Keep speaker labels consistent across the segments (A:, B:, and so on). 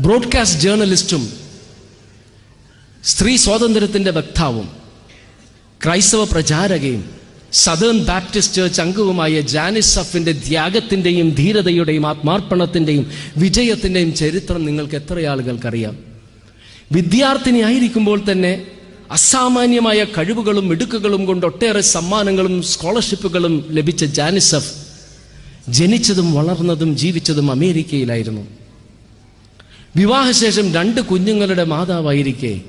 A: Broadcast ജേർണലിസ്റ്റും സ്ത്രീ സ്വാതന്ത്ര്യത്തിന്റെ വക്താവും ക്രൈസ്തവ പ്രചാരകയും സദേൺ ബാപ്റ്റിസ്റ്റ് ചർച്ച് അംഗവുമായ ജാനിസ് സഫിന്റെ ത്യാഗത്തിന്റെയും ധീരതയുടെയും ആത്മാർപ്പണത്തിന്റെയും വിജയത്തിന്റെയും ചരിത്രം നിങ്ങൾക്ക് എത്ര ആളുകൾക്കറിയാം? വിദ്യാർത്ഥിനി ആയിരിക്കുമ്പോൾ തന്നെ അസാമാന്യമായ കഴിവുകളും മിടുക്കുകളും കൊണ്ട് ഒട്ടേറെ സമ്മാനങ്ങളും സ്കോളർഷിപ്പുകളും ലഭിച്ച ജാനിസഫ് ജനിച്ചതും വളർന്നതും ജീവിച്ചതും അമേരിക്കയിലായിരുന്നു. വിവാഹശേഷം രണ്ട് കുഞ്ഞുങ്ങളുടെ മാതാവായിരിക്കെ.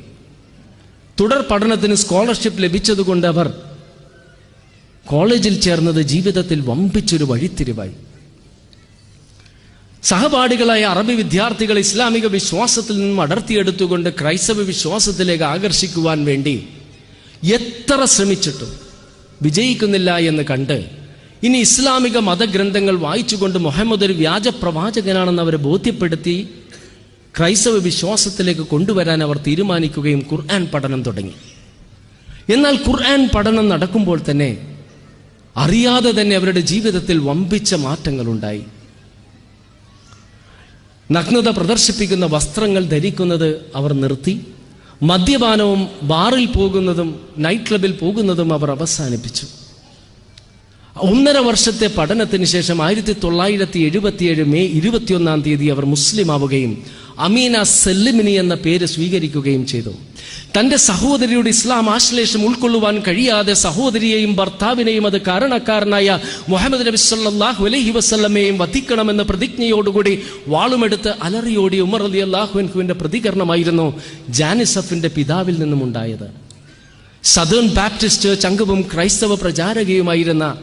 A: തുടർ പഠനത്തിന് സ്കോളർഷിപ്പ് ലഭിച്ചതുകൊണ്ട് അവർ കോളേജിൽ ചേർന്നത് ജീവിതത്തിൽ വമ്പിച്ചൊരു വഴിത്തിരിവായി. സഹപാഠികളായ അറബി വിദ്യാർത്ഥികൾ ഇസ്ലാമിക വിശ്വാസത്തിൽ നിന്നും അടർത്തിയെടുത്തുകൊണ്ട് ക്രൈസ്തവ വിശ്വാസത്തിലേക്ക് ആകർഷിക്കുവാൻ വേണ്ടി എത്ര ശ്രമിച്ചിട്ടും വിജയിക്കുന്നില്ല എന്ന് കണ്ട് ഇനി ഇസ്ലാമിക മതഗ്രന്ഥങ്ങൾ വായിച്ചുകൊണ്ട് മുഹമ്മദ് ഒരു വ്യാജ പ്രവാചകനാണെന്ന് അവരെ ബോധ്യപ്പെടുത്തി ക്രൈസ്തവ വിശ്വാസത്തിലേക്ക് കൊണ്ടുവരാൻ അവർ തീരുമാനിക്കുകയും ഖുർആൻ പഠനം തുടങ്ങി. എന്നാൽ ഖുർആൻ പഠനം നടക്കുമ്പോൾ തന്നെ അറിയാതെ തന്നെ അവരുടെ ജീവിതത്തിൽ വമ്പിച്ച മാറ്റങ്ങളുണ്ടായി. നഗ്നത പ്രദർശിപ്പിക്കുന്ന വസ്ത്രങ്ങൾ ധരിക്കുന്നത് അവർ നിർത്തി. മദ്യപാനവും ബാറിൽ പോകുന്നതും നൈറ്റ് ക്ലബിൽ പോകുന്നതും അവർ അവസാനിപ്പിച്ചു. ഒന്നര വർഷത്തെ പഠനത്തിന് ശേഷം ആയിരത്തി തൊള്ളായിരത്തി എഴുപത്തിയേഴ് മെയ് ഇരുപത്തിയൊന്നാം തീയതി അവർ മുസ്ലിം ആവുകയും അമീന സെല്ലിമിനി എന്ന പേര് സ്വീകരിക്കുകയും ചെയ്തു. തന്റെ സഹോദരിയുടെ ഇസ്ലാം ആശ്ലേഷം ഉൾക്കൊള്ളുവാൻ കഴിയാതെ സഹോദരിയെയും ഭർത്താവിനെയും അത് കാരണക്കാരനായ മുഹമ്മദ് നബി സല്ലാഹു അലൈഹി വസല്ലമയെയും വധിക്കണമെന്ന പ്രതിജ്ഞയോടുകൂടി വാളുമെടുത്ത് അലറിയോടി ഉമർ അലി അള്ളാഹുവിന്റെ പ്രതികരണമായിരുന്നു ജാനിസഫിന്റെ പിതാവിൽ നിന്നും ഉണ്ടായത്. സദേൺ ബാപ്റ്റിസ്റ്റ് ചങ്കവും ക്രൈസ്തവ പ്രചാരകയുമായിരുന്ന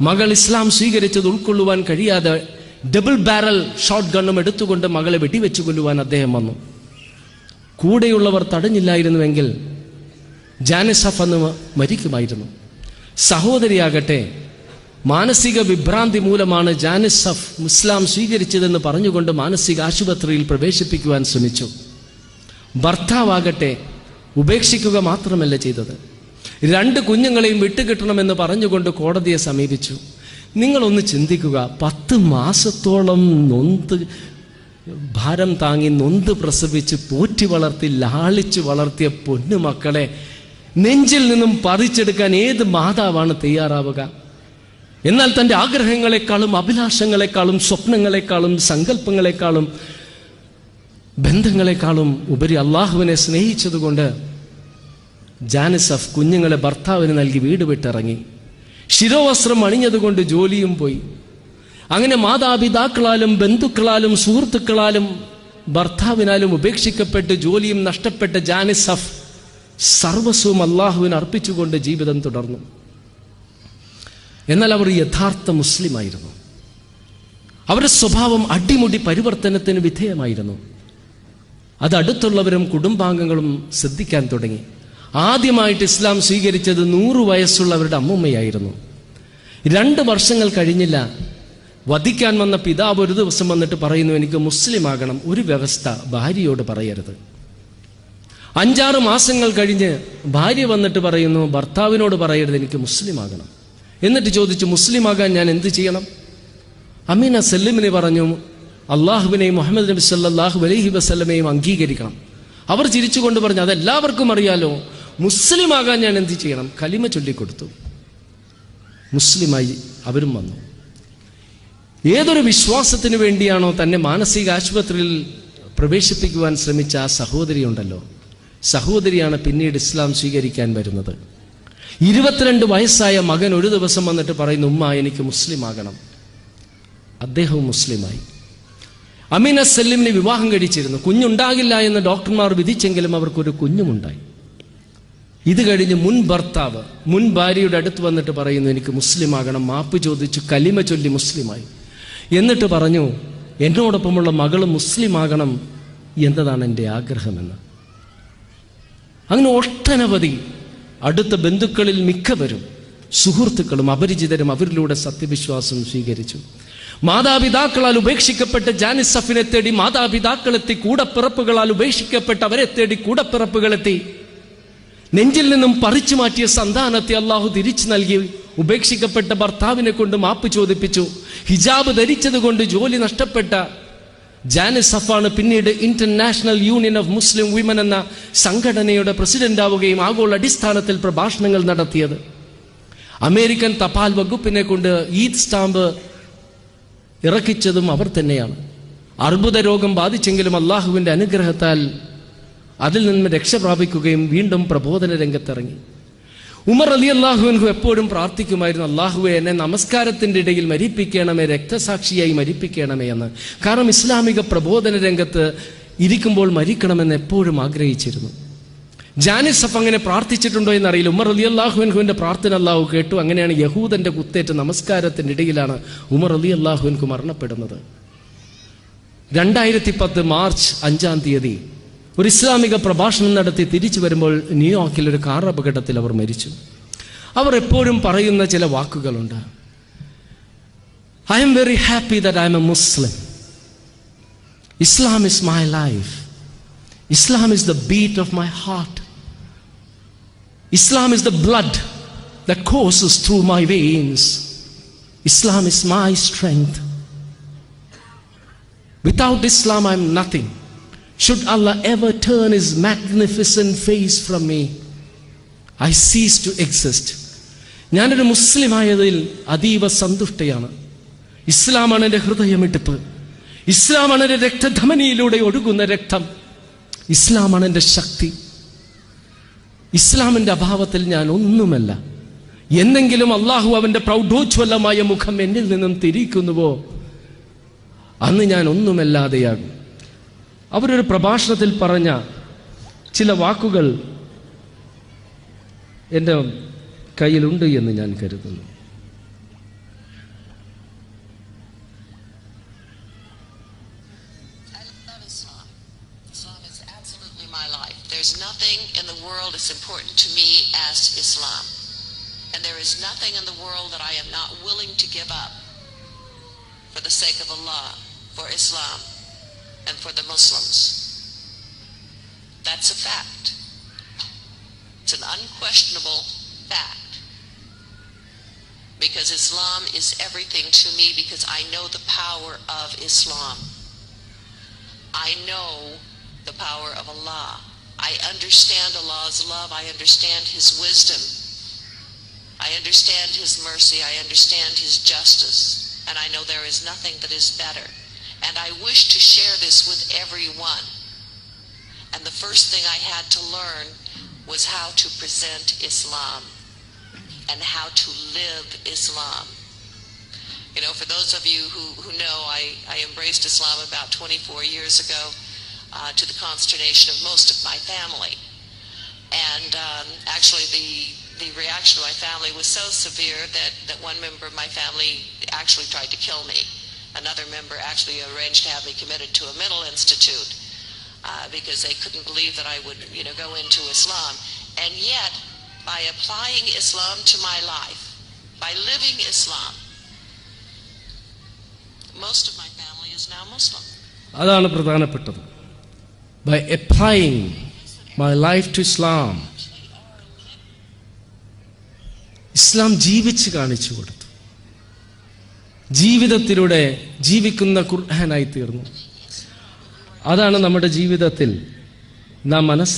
A: മകൾ ഇസ്ലാം സ്വീകരിച്ചത് ഉൾക്കൊള്ളുവാൻ കഴിയാതെ ഡബിൾ ബാരൽ ഷോട്ട് ഗണ്ണും എടുത്തുകൊണ്ട് മകളെ വെടിവെച്ചു കൊല്ലുവാൻ അദ്ദേഹം വന്നു. കൂടെയുള്ളവർ തടഞ്ഞില്ലായിരുന്നുവെങ്കിൽ ജാനിസഫ് അന്ന് മരിക്കുമായിരുന്നു. സഹോദരിയാകട്ടെ മാനസിക വിഭ്രാന്തി മൂലമാണ് ജാനിസഫ് ഇസ്ലാം സ്വീകരിച്ചതെന്ന് പറഞ്ഞുകൊണ്ട് മാനസിക ആശുപത്രിയിൽ പ്രവേശിപ്പിക്കുവാൻ ശ്രമിച്ചു. ഭർത്താവാകട്ടെ ഉപേക്ഷിക്കുക മാത്രമല്ല ചെയ്തത്. രണ്ട് കുഞ്ഞുങ്ങളെയും വിട്ടുകിട്ടണമെന്ന് പറഞ്ഞുകൊണ്ട് കോടതിയെ സമീപിച്ചു. നിങ്ങളൊന്ന് ചിന്തിക്കുക പത്ത് മാസത്തോളം നൊന്ത് ഭാരം താങ്ങി നൊന്ത് പ്രസവിച്ച് പോറ്റി വളർത്തി ലാളിച്ചു വളർത്തിയ പൊന്നു മക്കളെ നെഞ്ചിൽ നിന്നും പറിച്ചെടുക്കാൻ ഏത് മാതാവാണ് തയ്യാറാവുക? എന്നാൽ തന്റെ ആഗ്രഹങ്ങളെക്കാളും അഭിലാഷങ്ങളെക്കാളും സ്വപ്നങ്ങളെക്കാളും സങ്കല്പങ്ങളെക്കാളും ബന്ധങ്ങളെക്കാളും ഉപരി അള്ളാഹുവിനെ സ്നേഹിച്ചതുകൊണ്ട് ജാനിസഫ് കുഞ്ഞുങ്ങളെ ഭർത്താവിന് നൽകി വീട് വിട്ടിറങ്ങി. ശിരോവസ്ത്രം അണിഞ്ഞതുകൊണ്ട് ജോലിയും പോയി. അങ്ങനെ മാതാപിതാക്കളാലും ബന്ധുക്കളാലും സുഹൃത്തുക്കളാലും ഭർത്താവിനാലും ഉപേക്ഷിക്കപ്പെട്ട് ജോലിയും നഷ്ടപ്പെട്ട ജാനിസഫ് സർവസ്വവും അള്ളാഹുവിന് അർപ്പിച്ചുകൊണ്ട് ജീവിതം തുടർന്നു. എന്നാൽ അവർ യഥാർത്ഥ മുസ്ലിമായിരുന്നു അവരുടെ സ്വഭാവം അടിമുടി പരിവർത്തനത്തിന് വിധേയമായിരുന്നു. അത് അടുത്തുള്ളവരും കുടുംബാംഗങ്ങളും ശ്രദ്ധിക്കാൻ തുടങ്ങി. ആദ്യമായിട്ട് ഇസ്ലാം സ്വീകരിച്ചത് നൂറു വയസ്സുള്ളവരുടെ അമ്മുമ്മയായിരുന്നു. രണ്ട് വർഷങ്ങൾ കഴിഞ്ഞില്ല. വധിക്കാൻ വന്ന പിതാവ് ഒരു ദിവസം വന്നിട്ട് പറയുന്നു എനിക്ക് മുസ്ലിം ആകണം ഒരു വ്യവസ്ഥ ഭാര്യയോട് പറയരുത്. അഞ്ചാറ് മാസങ്ങൾ കഴിഞ്ഞ് ഭാര്യ വന്നിട്ട് പറയുന്നു ഭർത്താവിനോട് പറയരുത് എനിക്ക് മുസ്ലിം ആകണം എന്നിട്ട് ചോദിച്ചു മുസ്ലിം ആകാൻ ഞാൻ എന്ത് ചെയ്യണം? അമീന സല്ലിമിനെ പറഞ്ഞു അള്ളാഹുവിനെയും മുഹമ്മദ് നബി സല്ലാഹു അലൈഹി വസ്ലമയും അംഗീകരിക്കണം. അവർ ചിരിച്ചുകൊണ്ട് പറഞ്ഞു അതെല്ലാവർക്കും അറിയാലോ മുസ്ലിം ആകാൻ ഞാൻ എന്ത് ചെയ്യണം? കലിമ ചൊല്ലിക്കൊടുത്തു. മുസ്ലിമായി അവരും വന്നു. ഏതൊരു വിശ്വാസത്തിന് വേണ്ടിയാണോ തന്നെ മാനസിക ആശുപത്രിയിൽ പ്രവേശിപ്പിക്കുവാൻ ശ്രമിച്ച ആ സഹോദരി ഉണ്ടല്ലോ സഹോദരിയാണ് പിന്നീട് ഇസ്ലാം സ്വീകരിക്കാൻ വരുന്നത്. ഇരുപത്തിരണ്ട് വയസ്സായ മകൻ ഒരു ദിവസം വന്നിട്ട് പറയുന്നു ഉമ്മ എനിക്ക് മുസ്ലിം ആകണം അദ്ദേഹവും മുസ്ലിമായി. അമീന സെല്ലിമിനെ വിവാഹം കഴിച്ചിരുന്നു. കുഞ്ഞുണ്ടാകില്ല എന്ന് ഡോക്ടർമാർ വിധിച്ചെങ്കിലും അവർക്കൊരു കുഞ്ഞുമുണ്ടായി. ഇത് കഴിഞ്ഞ് മുൻ ഭർത്താവ് മുൻ ഭാര്യയുടെ അടുത്ത് വന്നിട്ട് പറയുന്നു എനിക്ക് മുസ്ലിം ആകണം മാപ്പ് ചോദിച്ചു കലിമ ചൊല്ലി മുസ്ലിമായി. എന്നിട്ട് പറഞ്ഞു എന്നോടൊപ്പമുള്ള മകൾ മുസ്ലിം ആകണം എന്നതാണ് എന്റെ ആഗ്രഹമെന്ന്. അങ്ങനെ ഒട്ടനവധി അടുത്ത ബന്ധുക്കളിൽ മിക്കവരും സുഹൃത്തുക്കളും അപരിചിതരും അവരിലൂടെ സത്യവിശ്വാസം സ്വീകരിച്ചു. മാതാപിതാക്കളാൽ ഉപേക്ഷിക്കപ്പെട്ട ജാനിസഫിനെ തേടി മാതാപിതാക്കളെത്തി കൂടപ്പിറപ്പുകളാൽ ഉപേക്ഷിക്കപ്പെട്ട അവരെ തേടി കൂടപ്പിറപ്പുകളെത്തി. നെഞ്ചിൽ നിന്നും പറിച്ചു മാറ്റിയ സന്താനത്തെ അള്ളാഹു തിരിച്ചു നൽകി ഉപേക്ഷിക്കപ്പെട്ട ഭർത്താവിനെ കൊണ്ട് മാപ്പ് ചോദിപ്പിച്ചു. ഹിജാബ് ധരിച്ചത് കൊണ്ട് ജോലി നഷ്ടപ്പെട്ട ജാനിസ് സഫാണ് പിന്നീട് international union of Muslim women എന്ന സംഘടനയുടെ പ്രസിഡന്റ് ആവുകയും ആഗോള അടിസ്ഥാനത്തിൽ പ്രഭാഷണങ്ങൾ നടത്തിയത്. അമേരിക്കൻ തപാൽ വകുപ്പിനെ കൊണ്ട് ഈദ് സ്റ്റാമ്പ് ഇറക്കിച്ചതും അവർ തന്നെയാണ്. അർബുദ രോഗം ബാധിച്ചെങ്കിലും അള്ളാഹുവിന്റെ അനുഗ്രഹത്താൽ അതിൽ നിന്ന് രക്ഷ പ്രാപിക്കുകയും വീണ്ടും പ്രബോധന രംഗത്തിറങ്ങി. ഉമർ അലി അള്ളാഹുവിൻഹു എപ്പോഴും പ്രാർത്ഥിക്കുമായിരുന്നു അള്ളാഹുവെ എന്നെ നമസ്കാരത്തിന്റെ ഇടയിൽ മരിപ്പിക്കണമേ രക്തസാക്ഷിയായി മരിപ്പിക്കണമേ എന്ന്. കാരണം ഇസ്ലാമിക പ്രബോധന രംഗത്ത് ഇരിക്കുമ്പോൾ മരിക്കണമെന്ന് എപ്പോഴും ആഗ്രഹിച്ചിരുന്നു. ജാനിസഫ് അങ്ങനെ പ്രാർത്ഥിച്ചിട്ടുണ്ടോ എന്നറിയില്ല. ഉമർ അലി അള്ളാഹുവിൻഹുവിന്റെ പ്രാർത്ഥന അള്ളാഹു കേട്ടു. അങ്ങനെയാണ് യഹൂദന്റെ കുത്തേറ്റ നമസ്കാരത്തിന്റെ ഇടയിലാണ് ഉമർ അലി അള്ളാഹുവിൻഹു മരണപ്പെടുന്നത്. രണ്ടായിരത്തി പത്ത് മാർച്ച് അഞ്ചാം തീയതി ഒരു ഇസ്ലാമിക പ്രഭാഷണം നടത്തി തിരിച്ചു വരുമ്പോൾ ന്യൂയോർക്കിൽ ഒരു കാർ അപകടത്തിൽ അവർ മരിച്ചു അവർ എപ്പോഴും പറയുന്ന ചില വാക്കുകളുണ്ട് I am very happy that I am a Muslim Islam is my life Islam is the beat of my heart Islam is the blood that courses through my veins. Islam is my strength. Without Islam, I'm nothing. Should Allah ever turn His magnificent face from me, I cease to exist. ഞാനൊരു മുസ്ലിമായതിൽ അതീവ സന്തുഷ്ടയാണ്. ഇസ്ലാമാണ് എന്റെ ഹൃദയമിട്ടിപ്പ് ഇസ്ലാമാണ് എന്റെ രക്തധമനിയിലൂടെ ഒഴുകുന്ന രക്തം. ഇസ്ലാമാണ് എന്റെ ശക്തി. ഇസ്ലാമിന്റെ അഭാവത്തിൽ ഞാൻ ഒന്നുമല്ല. എന്തെങ്കിലും അള്ളാഹു അവന്റെ പ്രൗഢോജ്വലമായ മുഖം എന്നിൽ നിന്നും തിരിക്കുന്നുവോ? അന്ന് ഞാൻ ഒന്നുമല്ലാതെയാകും. അവരൊരു പ്രഭാഷണത്തിൽ പറഞ്ഞ ചില വാക്കുകൾ എൻ്റെ കയ്യിലുണ്ട് എന്ന് ഞാൻ കരുതുന്നു
B: I love Islam. Islam is absolutely my life. There's nothing in the world as important to me as Islam. And there is nothing in the world that I am not willing to give up for the sake of Allah, for Islam, and for the Muslims. That's a fact. It's an unquestionable fact. Because Islam is everything to me because I know the power of Islam. I know the power of Allah. I understand Allah's love. I understand His wisdom. I understand His mercy. I understand His justice. And I know there is nothing that is better. And I wish to share this with everyone. And the first thing I had to learn was how to present Islam and how to live Islam. You know, for those of you who, who know, I, I embraced Islam about 24 years ago uh, to the consternation of most of my family. And um, actually, the, the reaction of my family was so severe that, that one member of my family actually tried to kill me Another member actually arranged to have me committed to a mental institute uh, because they couldn't believe that I would, you know, go into Islam. And yet, by applying Islam to my life, by living Islam, most of my family is now Muslim.
A: അതാണ് പ്രധാനപ്പെട്ടത് by applying my life to Islam ഇസ്ലാം ജീവിച്ച് കാണിച്ചു കൊടുത്തു ജീവിതത്തിലൂടെ ജീവിക്കുന്ന ഖുർഹാനായി തീർന്നു. അതാണ് നമ്മുടെ ജീവിതത്തിൽ നാം മനസ്സിൽ